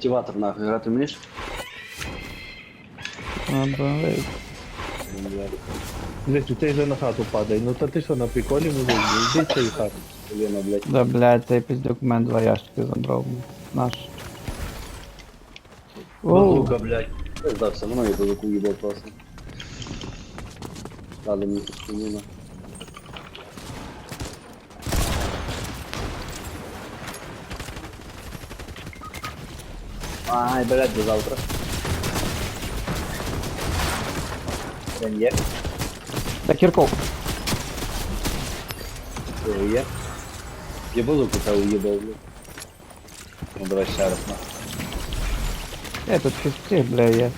Культиватор нахуй грати вмієш? А, блядь. Блять, у цей же на хату падає. Ну та ти що на приколі музик? Йди цієї хати. Лена, блядь. Да, блядь, цей пиздюк у мене два ящики забрав. Наш. Оу, Базука, блядь. Пизда, все равно я базуку їбав просто. Дали мені тут Ай, блядь, до завтра. День є, та Кірков. що є. Я базуку та уїбав, блядь. Ну давай ще раз, на. Е, тут фіфти, бля, є.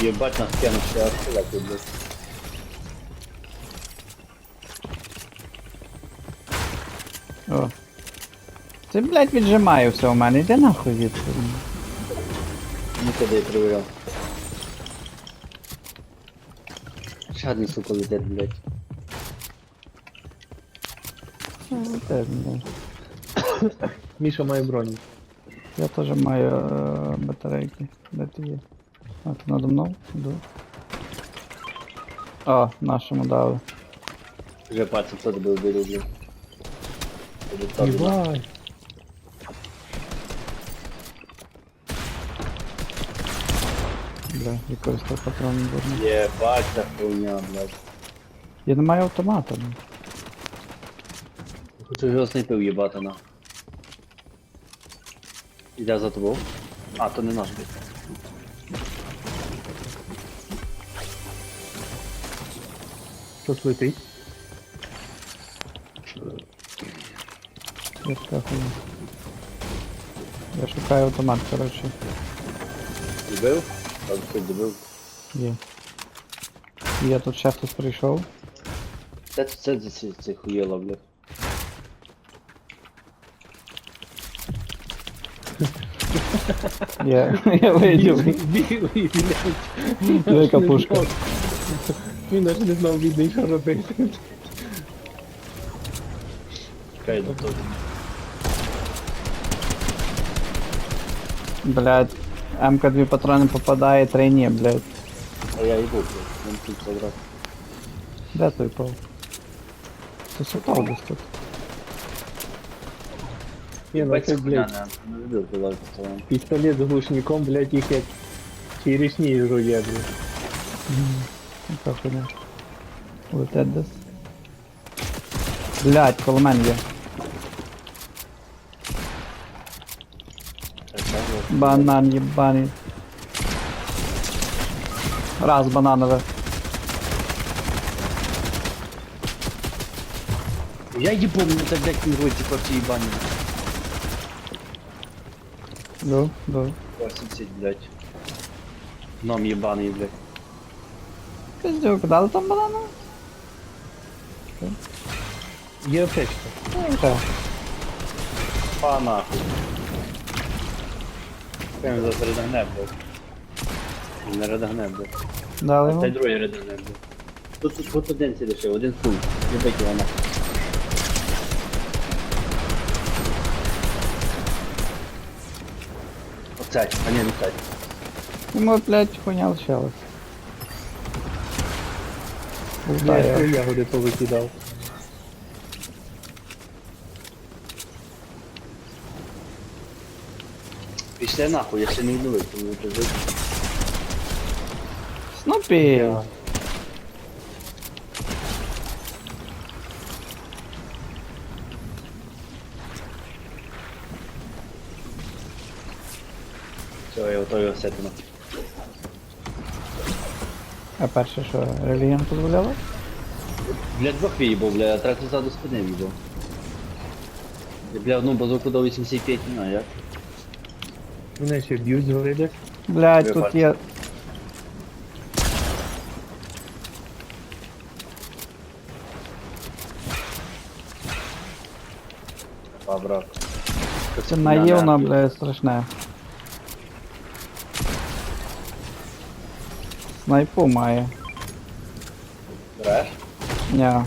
Єбать нас кинув ще раз, блядь. О. Це, блядь, віджимає все у мене. Іди нахуй від. Нікуди я перевіряв. Ще один, сука, летить, блядь. Те, блядь. Міша має броню. Я теж маю е, батарейки. Де ти є? А, ти надо мною? Іду. О, нашому дали. Вже пальцем хто тебе блядь. Так, блядь. Єбай. Бля, використав патрон дурно. Єбать, ця хуйня, блядь. Я не маю автомата. блядь. Хочу його снайпив їбати, на. Іде за тобою. А, то не наш, блядь. Хтось летить. Я шкафую. Я шукаю автомат, коротше. Добив? Так, хтось добив. Є. Я тут ще хтось прийшов. Це, це, це, це, це хуєло, блядь. Я, я видів. Білий, блядь. Велика пушка. Він навіть не знав бідний, що робити. Чекай, до того. Блядь. МК дві патрони попадає, три ні, блядь. А я їбу, блядь. Він тут забрав. Де той пол? Ти сутав десь тут. Ну Бать, це, хуйня, блядь, не, не любив казати пацанам. пістолет з глушником, блядь, їх як черешні жує, блядь. Яка хуйня. Летить десь. Блядь, коло мене є. Це, це, блядь. Банан єбаний. Раз бананове. Я їбу, мені так блядь кінгує, типа в цій бані. Ду, ду. 80, блядь. Ном єбаний, блядь. Пиздюк, дали там бананове? Є аптечка. Ну, так. Па нахуй. Прям зараз редагне, блядь. Він Не редагне, блядь. Дали Та й йому. другий редагне, блядь. Тут, тут, тут один сидиш, один хуй. Єбать його нахуй. Оце, а ні, не це. Йому, блядь, хуйня лишилась. Я Вдає. ягоди повикидав. Пішли нахуй, я ще не відновив, тому не пиздиш. Снупі! Все, я готовий осетину. А перше що, релігія не дозволяла? Бля, двох виїбав, бля, а третю ззаду спини виїбав. Я, бля, одну базуку до 85, не знаю як. Мене ще б'ють згори десь. Блядь, Дві тут пальці. є. А, брат. Це наївно, блядь, страшне. Снайпу має. Бреш? Ня.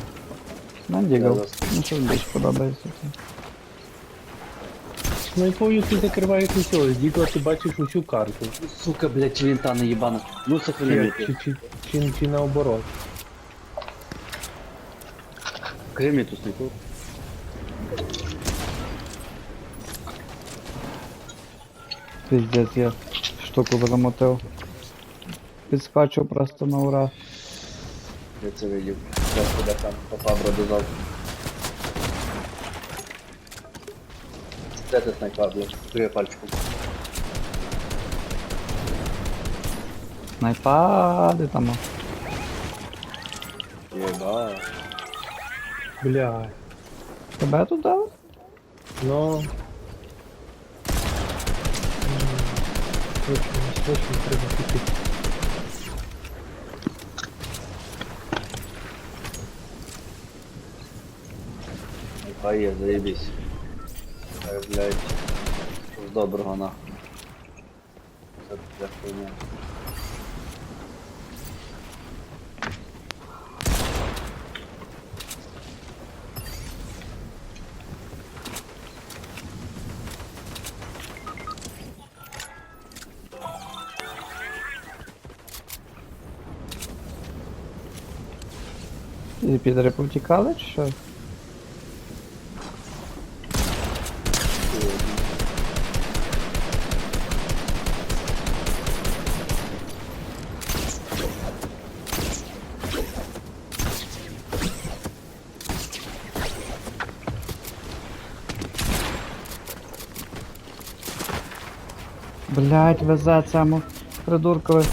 На дігл. Зараз. Ну що більш подобається. це. Снайпою ти закриваєш усе, з ти бачиш усю карту. Сука, блядь, винта не. Ну сохрани Чи, чи, чи, чи, чи наоборот. Покажи мені ту снайпу. Піздець, я штуку замотив. Підскочив просто на ура. Я це видів. Зараз буде там по фабро до завтра. Де ти снайпа, блядь? Тує пальчиком. Снайпа, там? Єба. Бля. Тебе тут дали? Ну. Точно, точно треба піти. Снайпа є, заєбісь. Блядь. Ж доброго нахуй. Це для хуйня. І підери повтікали чи що? Блять, везе цьому придуркові.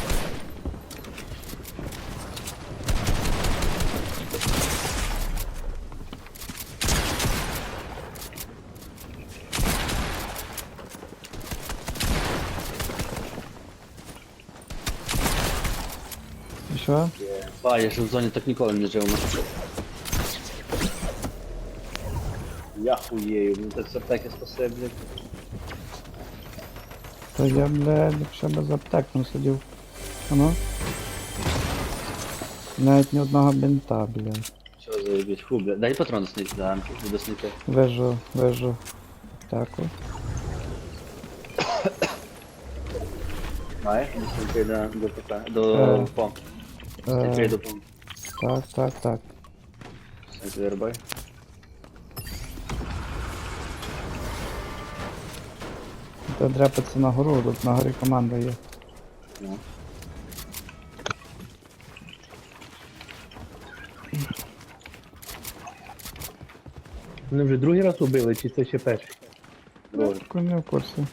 Що? Ба, я ж в зоні так ніколи не жив. нахуй. Я хуєю, ну це все таке спасе, блядь. Та я, блядь, ще без аптек не сидів. Ану. Навіть ні одного бінта, блядь. Що заєбісь, фу, блядь. Дай патрон снити, да, буду снити. Вижу, вижу. Дякую. Має? Не снити до, до ПК, до Е. пом. Снити Е, до пом. так, так, так. Вербай. Та дрепиться на гору, тут на горі команда є. Ну. Вони вже другий раз убили, чи це ще перший? Добре. Не в курсі.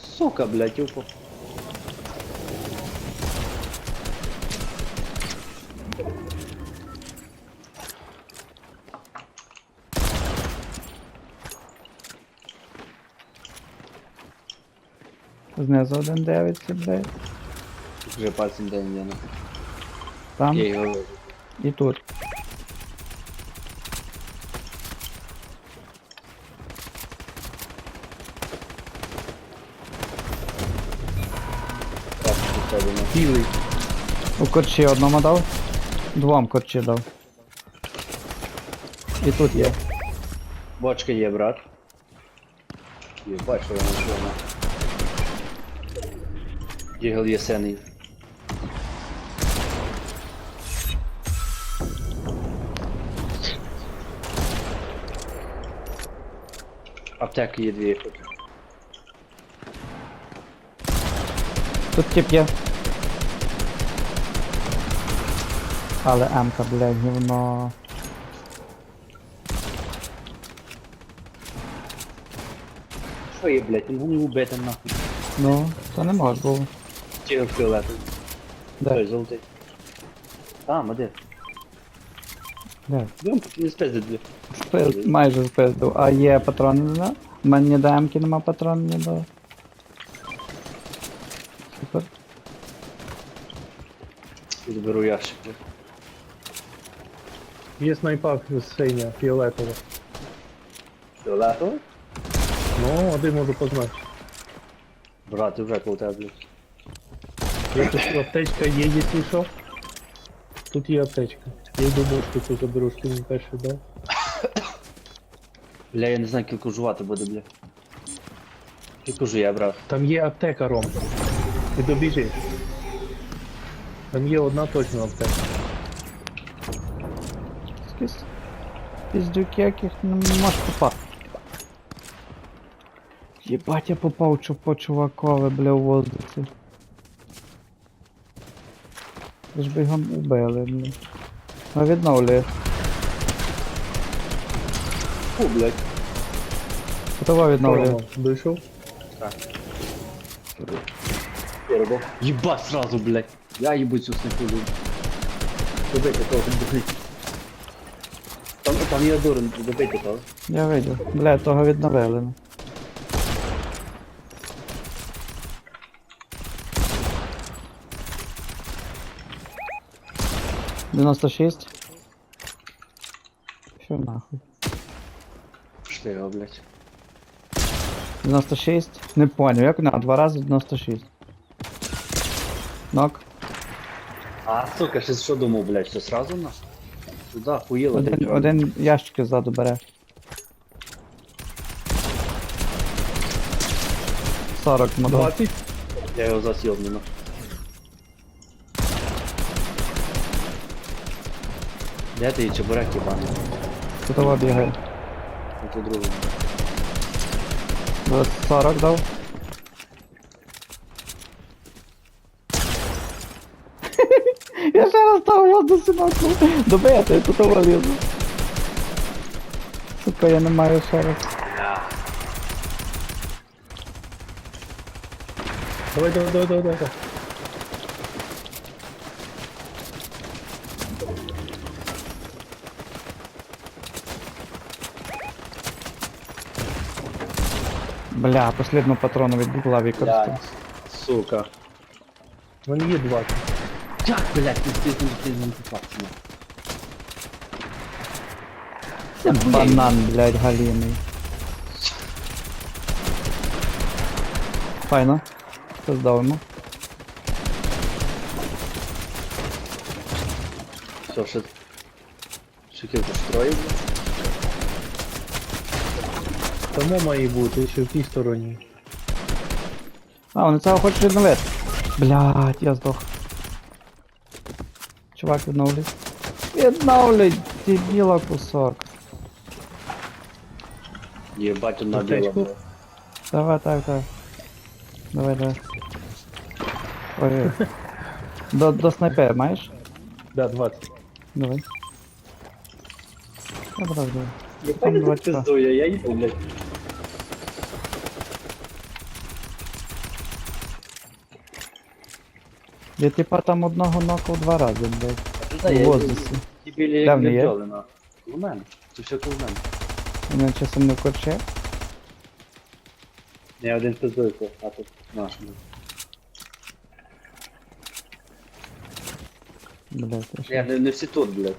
Сука, блядь, упав. Знизу один дивиться, блядь. Вже пальцем дай мені, нахуй. Там Я його вижу. і тут. Так, що це воно. Білий. У корчі одному дав. Двом корчі дав. І тут є. Бочка є, брат. Єбать, що вона чорна. Дігл є сений. Аптеки є дві. Тут тип є. Але М-ка, блядь, гівно. Що є, блядь, не можу убити нахуй. Ну, це не може було. Дігл фіолетовий. Той, золотий. А, модель. Де? Дум, не спизди, блядь. Спиз, майже спиздив. А є патрони не У мене ні до М-ки нема патронів, ні до. Супер. Зберу ящик. блядь. Є снайпа синя, фіолетова. Фіолетовий? Ну, один можу позначити. Брат, ти вже коло тебе, блядь. Тут аптечка є, якщо що. Тут є аптечка. Я йду бошку цю заберу, що ти мені перший дав. Бля, я не знаю, кілько жувати буде, бля. Кілько жує, брат. Там є аптека, Ром. Ти добіжиш. Там є одна точно аптека. Якісь піздюки, яких не можеш попасти. Єбать, я попав чу- по чувакові, бля, у воздухі. Ж би його убили, бля. Ну відновлює. Фу, блядь. Хто відновлює? Дійшов? Перебо. Єбать сразу, блядь. Я їбу цю снайпу. Добити того, блядь. Там, там є дурень, добити того. Я видів. Бля, того відновили. Ну. Дев'яносто шість. Що нахуй? Пішли його, блядь. 96. Не понял, як на два рази 96. Нок. А, сука, ще що думав, блядь, що сразу на? Туда, хуїла. Один, блядь. один ящик ззаду бере. 40 мотор. 20? Я його засьобну, на. Де ти чебурек ебаний? Тут бігає. На ту другу. 40 дав. Я ще раз там воду синакну. Добити, тут вилізу. Сука, я не маю раз. Давай, давай, давай, давай, давай. Бля, последнього патрону від Гугла використав. Сука. Мене є 20. Як, блядь, ти ти ти ти не попався? Це банан, блядь, галімий. Файно. Це здавимо. Все, ще... Ще кілька строїв, блядь. Тому має бути, ще в тій стороні. А, вони цього хочуть відновити. Блядь, я здох. Чувак відновлюй. Відновлюй, дебіла кусок. Єбать, одна Аптечку? біла. Давай, так, так. Давай, давай. Ой, ой. До, до снайпера маєш? Да, 20. Давай. Я брав, Там я два часа. пиздую, я їбу, блядь. Я типа там одного нокав два рази, блядь. А ти У воздусі. ті білі Де не є? бджоли, на. У мене. Це все у мене. Вони часом не корче. Я один пиздуйку, а тут наш. Блядь, ще- Я не, не всі тут, блядь.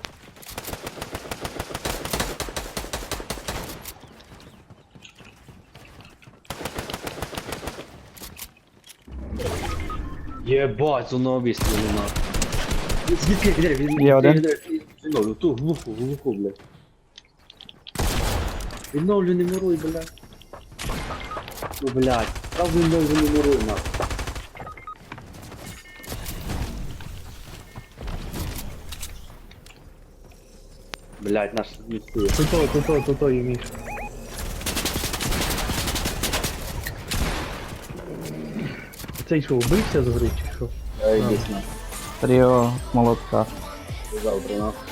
Єбать, зону обістрілу на. Звідки гля, він один. Відновлю, ту глуху, глуху, блядь. Відновлю, не муруй, блядь. Ну, блядь, там відновлю, не муруй, нахуй. Блядь, наш міцує. Тут, тут, тут, тут, тут, Єміш. Цей що, вбився з гри чи що? Я на. Тріо молотка. Завтра, нахуй.